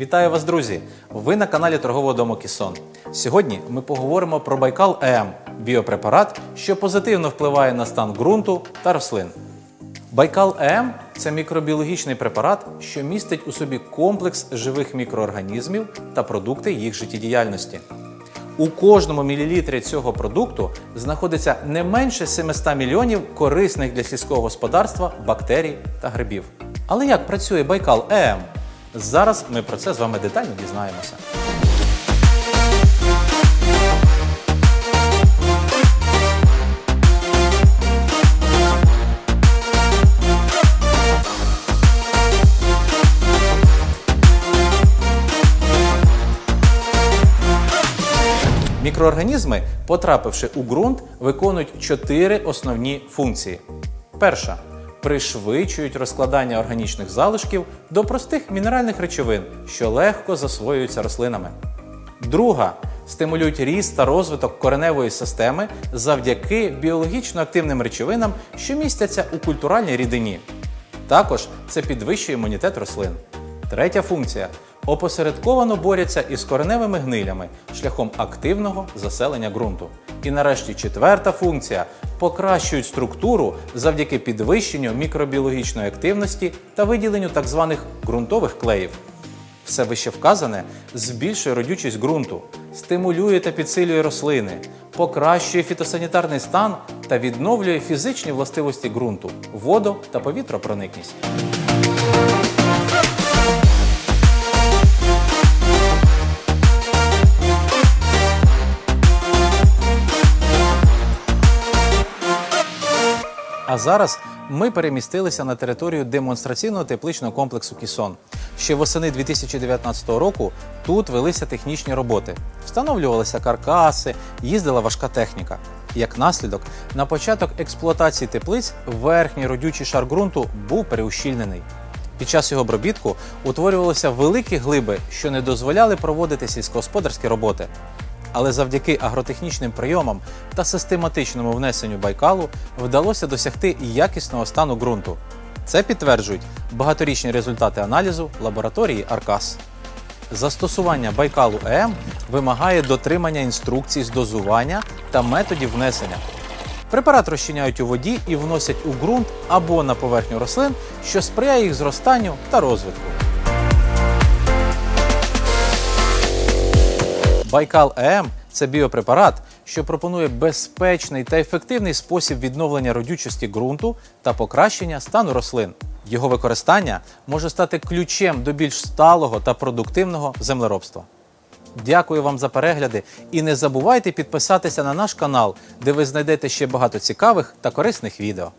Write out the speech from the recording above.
Вітаю вас, друзі! Ви на каналі торгового дому Кісон. Сьогодні ми поговоримо про Байкал ЕМ біопрепарат, що позитивно впливає на стан ґрунту та рослин. Байкал ЕМ це мікробіологічний препарат, що містить у собі комплекс живих мікроорганізмів та продукти їх життєдіяльності. У кожному мілілітрі цього продукту знаходиться не менше 700 мільйонів корисних для сільського господарства бактерій та грибів. Але як працює Байкал ЕМ? Зараз ми про це з вами детально дізнаємося. Мікроорганізми, потрапивши у ґрунт, виконують чотири основні функції. Перша пришвидшують розкладання органічних залишків до простих мінеральних речовин, що легко засвоюються рослинами. Друга стимулюють ріст та розвиток кореневої системи завдяки біологічно активним речовинам, що містяться у культуральній рідині. Також це підвищує імунітет рослин. Третя функція опосередковано борються із кореневими гнилями шляхом активного заселення ґрунту. І нарешті четверта функція покращують структуру завдяки підвищенню мікробіологічної активності та виділенню так званих ґрунтових клеїв. Все вище вказане збільшує родючість ґрунту, стимулює та підсилює рослини, покращує фітосанітарний стан та відновлює фізичні властивості ґрунту, водо та повітропроникність. А зараз ми перемістилися на територію демонстраційного тепличного комплексу Кісон. Ще восени 2019 року тут велися технічні роботи. Встановлювалися каркаси, їздила важка техніка. Як наслідок, на початок експлуатації теплиць верхній родючий шар ґрунту був переущільнений. Під час його обробітку утворювалися великі глиби, що не дозволяли проводити сільськогосподарські роботи. Але завдяки агротехнічним прийомам та систематичному внесенню байкалу вдалося досягти якісного стану ґрунту. Це підтверджують багаторічні результати аналізу лабораторії Аркас. Застосування байкалу ЕМ вимагає дотримання інструкцій з дозування та методів внесення. Препарат розчиняють у воді і вносять у ґрунт або на поверхню рослин, що сприяє їх зростанню та розвитку. Байкал ЕМ це біопрепарат, що пропонує безпечний та ефективний спосіб відновлення родючості ґрунту та покращення стану рослин. Його використання може стати ключем до більш сталого та продуктивного землеробства. Дякую вам за перегляди і не забувайте підписатися на наш канал, де ви знайдете ще багато цікавих та корисних відео.